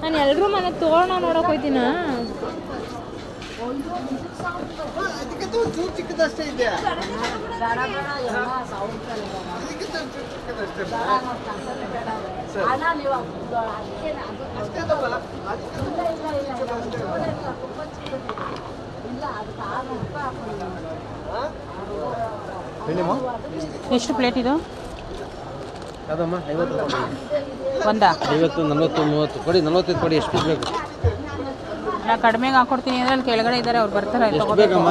ನಾನು ಎಲ್ಲರೂ ಮನೆ ತೋರಣ ನೋಡಕ್ ಹೋಯ್ತೀನ? ಚಿಕ್ಕದಷ್ಟೇ ಇದೆ ಎಷ್ಟು ಪ್ಲೇಟ್ ಇದು? ಅದಮ್ಮ ಐವತ್ತು ಒಂದಾ? ಐವತ್ತು ನಲ್ವತ್ತು ಮೂವತ್ತು ಕೊಡಿ. ನಲ್ವತ್ತೈದು ಕೊಡಿ ಎಷ್ಟು ಬೇಕು? ನಾ ಕಡಿಮೆಗೆ ಹಾಕೊಡ್ತೀನಿ ಅಂದ್ರೆ ಅಲ್ಲಿ ಕೆಳಗಡೆ ಇದ್ದಾರೆ ಅವ್ರು ಬರ್ತಾರೆ ಅಲ್ಲಿ ಎಷ್ಟು ತಗೋಬೇಕು. ಬೇಕಮ್ಮ?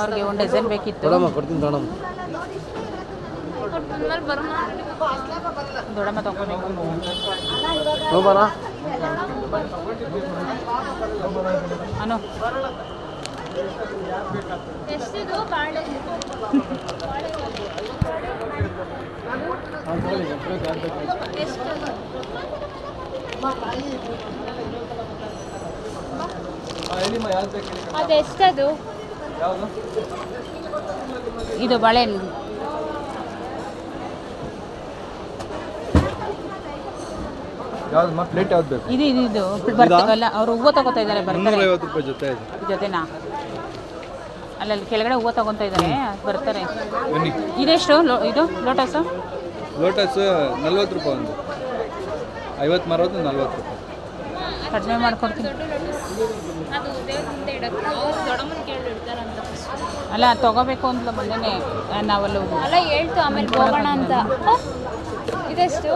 ಅವ್ರಿಗೆ ಒಂದು ಡಜನ್ ಬೇಕಿತ್ತು. ಕೊಡಮ್ಮ ಕೊಡ್ತೀನಿ ತಗೊಳಮ್ಮ ದೊಡ್ಡಮ್ಮ ತಗೋಬೇಕು. ಹೋಗೋಣ ಅನು. ಎಷ್ಟಿದು? ಬಾಳೆ ಎಷ್ಟು ಅದೆಷ್ಟದು ಇದು ಬಳೆ ಇದು ಇದು ಇದು. ಅವ್ರು ಹೂವು ತಗೋತಾ ಇದ್ದಾರೆ ಬರ್ತಾರೆ ಜೊತೆನಾ? ಅಲ್ಲಲ್ಲಿ ಕೆಳಗಡೆ ಹೂವು ತಗೊಂತ ಇದ್ದಾರೆ. ಬರ್ತಾರೆ. ಬನ್ನಿ. ಇದೆಷ್ಟು? ಲೋ- ಇದು ಲೋಟಸು ಲೋಟಸ್ ನಲ್ವತ್ತು ರೂಪಾಯಿ ಒಂದು. ಐವತ್ತು ಮಾರೋದು ನಲ್ವತ್ತು ರೂಪಾಯಿ. ಕಡಿಮೆ ಮಾಡ್ಕೊಡ್ತೀನಿ. ಅಲ್ಲ ತಗೋಬೇಕು ಅಂತ ಬಂದೇನೆ ನಾವಲ್ಲ ಅಲ್ಲ ಹೇಳ್ತು ಆಮೇಲೆ ಹೋಗೋಣ ಅಂತ? ಇದೆಷ್ಟು?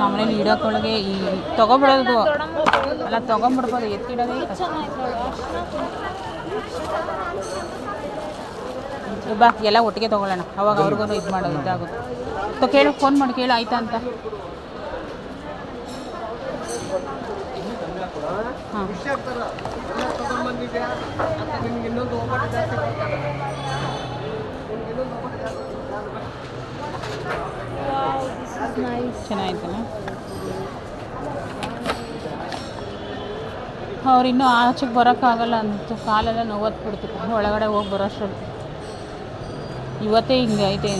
ನಮ್ಮನೇಲಿ ಇಡೋಕೊಳಗೆ ಈ ತೊಗೊಬಿಡೋದು. ಅಲ್ಲ, ತಗೊಂಬಿಡ್ಬೋದು, ಎತ್ತಿಡೋದೇ. ಬಾ, ಎಲ್ಲ ಒಟ್ಟಿಗೆ ತೊಗೊಳ್ಳೋಣ. ಅವಾಗ ಅವ್ರಿಗೂ ಇದು ಮಾಡೋದು ಇದಾಗುತ್ತೆ. ತೊ, ಕೇಳು ಫೋನ್ ಮಾಡಿ, ಕೇಳು, ಆಯ್ತಾ ಅಂತ. ಹಾಂ. ಚೆನ್ನಾಯ್ತಲ್ಲ ಅವ್ರು ಇನ್ನೂ ಆಚೆಗೆ ಬರೋಕ್ಕಾಗಲ್ಲ ಅಂತ ಕಾಲೆಲ್ಲ ನೋವತ್ತು ಬಿಡ್ತು ಒಳಗಡೆ ಹೋಗಿ ಬರೋಷ್ಟರಲ್ಲಿ ಇವತ್ತೇ ಹಿಂಗೆ ಐತೆ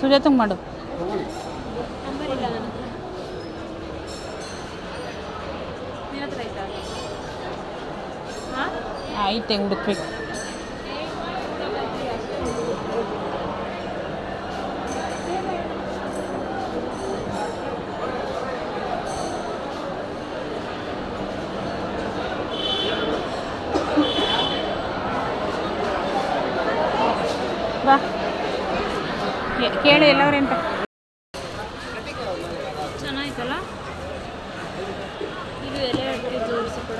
ಸುಜಾತಂಗೆ ಮಾಡು ನಿನ್ನ ಹತ್ರ ಆಯ್ತಾ ಹಾಂ ಐತೆ ಹುಡುಕ್ಬೇಕು ಬಾ ಕೇ- ಕೇಳು ಎಲ್ಲವ್ರೆ ಅಂತ ಚೆನ್ನಾಯ್ತಲ್ಲ ಇದು ಎಲೆ ಅಡಿಕೆ ಜೋಡಿಸಿ ಕೊಡ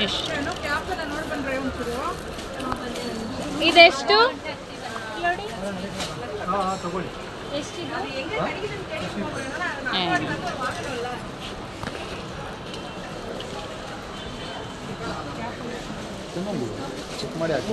ಎಷ್ಟು ಇದೆಷ್ಟು ನೋಡಿ ಹಾಂ ಹಾಂ ತಗೊಳ್ಳಿ ಎಷ್ಟಿದು ಏ. ಚೆಕ್ ಮಾಡಿ ಹಾಕಿ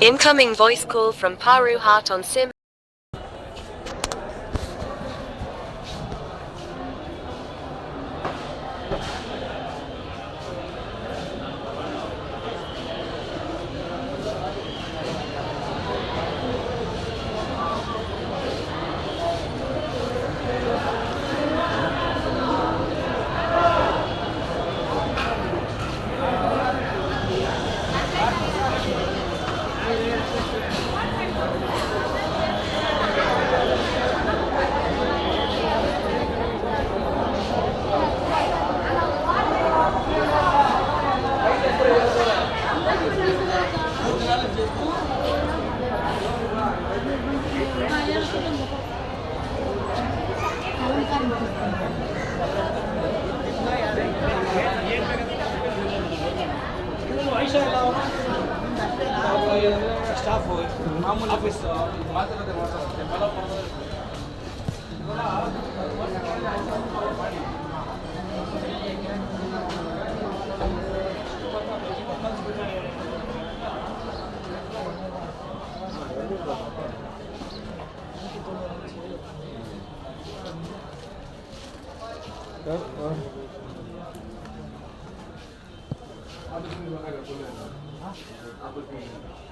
Incoming voice call from Paru Hart on SIM. شافوا معمول لبس ما تقدر Apa sih? Apa sih?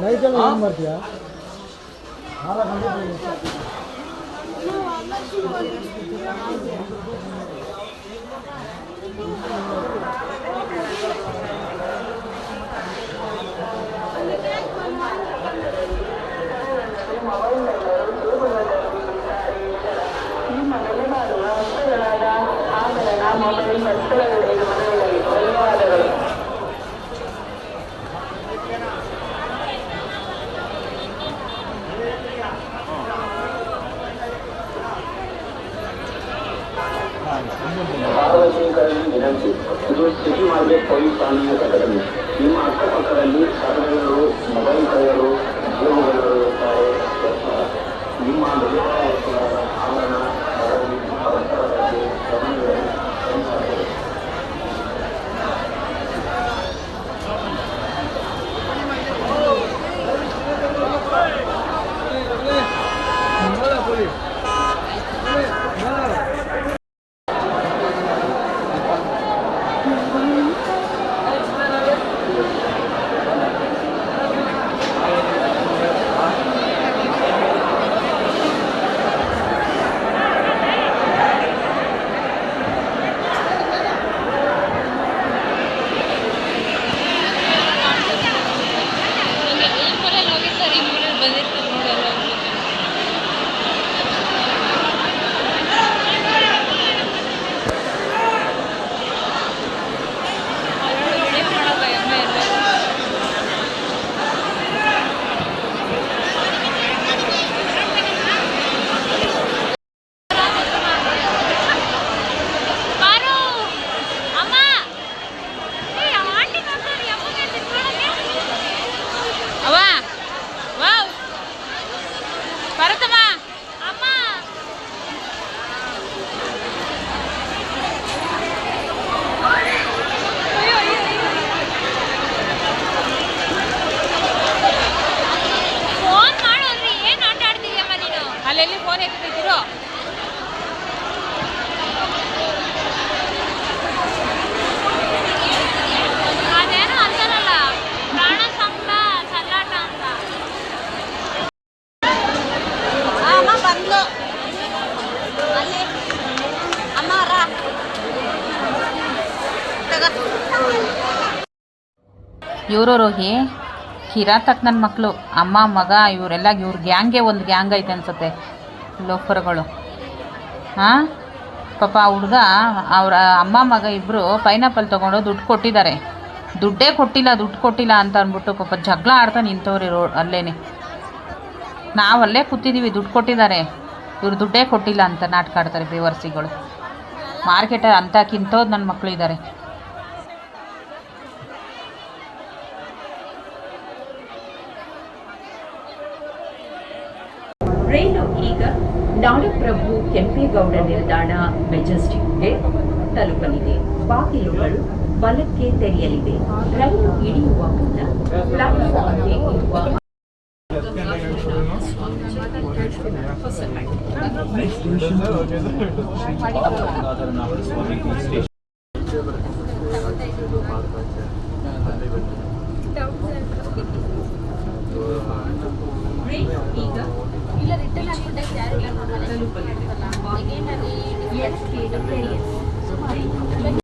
ನೈಟಲ್ಲಿ ಏನು ಮಾಡ್ತೀಯಾ ನಾಲ್ಕು ಗಂಟೆ ಇವರು ರೋಹಿ ಕಿರಾತಕ್ ನನ್ನ ಮಕ್ಕಳು ಅಮ್ಮ, ಮಗ, ಇವರೆಲ್ಲ ಇವ್ರ ಗ್ಯಾಂಗೆ ಒಂದು ಗ್ಯಾಂಗ್ ಐತೆ ಅನ್ಸುತ್ತೆ, ಲೋಫರ್ಗಳು. ಹಾಂ? ಪಾಪ ಹುಡುಗ, ಅವರ ಅಮ್ಮ, ಮಗ ಇಬ್ಬರು ಪೈನಾಪಲ್ ತೊಗೊಂಡು ದುಡ್ಡು ಕೊಟ್ಟಿದ್ದಾರೆ. ದುಡ್ಡೇ ಕೊಟ್ಟಿಲ್ಲ, ದುಡ್ಡು ಕೊಟ್ಟಿಲ್ಲ ಅಂತ ಅಂದ್ಬಿಟ್ಟು ಪಾಪ ಜಗಳ ಆಡ್ತಾ ನಿಂತವ್ರಿ ರೋ, ಅಲ್ಲೇನೆ. ನಾವು ಅಲ್ಲೇ ಕೂತಿದ್ದೀವಿ ದುಡ್ಡು ಕೊಟ್ಟಿದ್ದಾರೆ. ಇವ್ರು ದುಡ್ಡೇ ಕೊಟ್ಟಿಲ್ಲ ಅಂತ ನಾಟಕ ಆಡ್ತಾರೆ, ಬೇವರ್ಸಿಗಳು. ಮಾರ್ಕೆಟಲ್ಲಿ ಅಂತ ಕಿಂತೋದು ನನ್ನ ಮಕ್ಕಳು ಇದ್ದಾರೆ ರೈಲು ಈಗ ನಾಡಪ್ರಭು ಕೆಂಪೇಗೌಡ ನಿಲ್ದಾಣ ಮೆಜೆಸ್ಟಿಕ್ಗೆ ತಲುಪಲಿದೆ. ಬಾಗಿಲುಗಳು ಬಲಕ್ಕೆ ತೆರೆಯಲಿವೆ ರೈಲು ಇಳಿಯುವ ಮುನ್ನ ರೈಲು ఇలా రిటర్న్ అనుకుంటే క్యారీ అనుకోవాలి ఏంటది సో మరి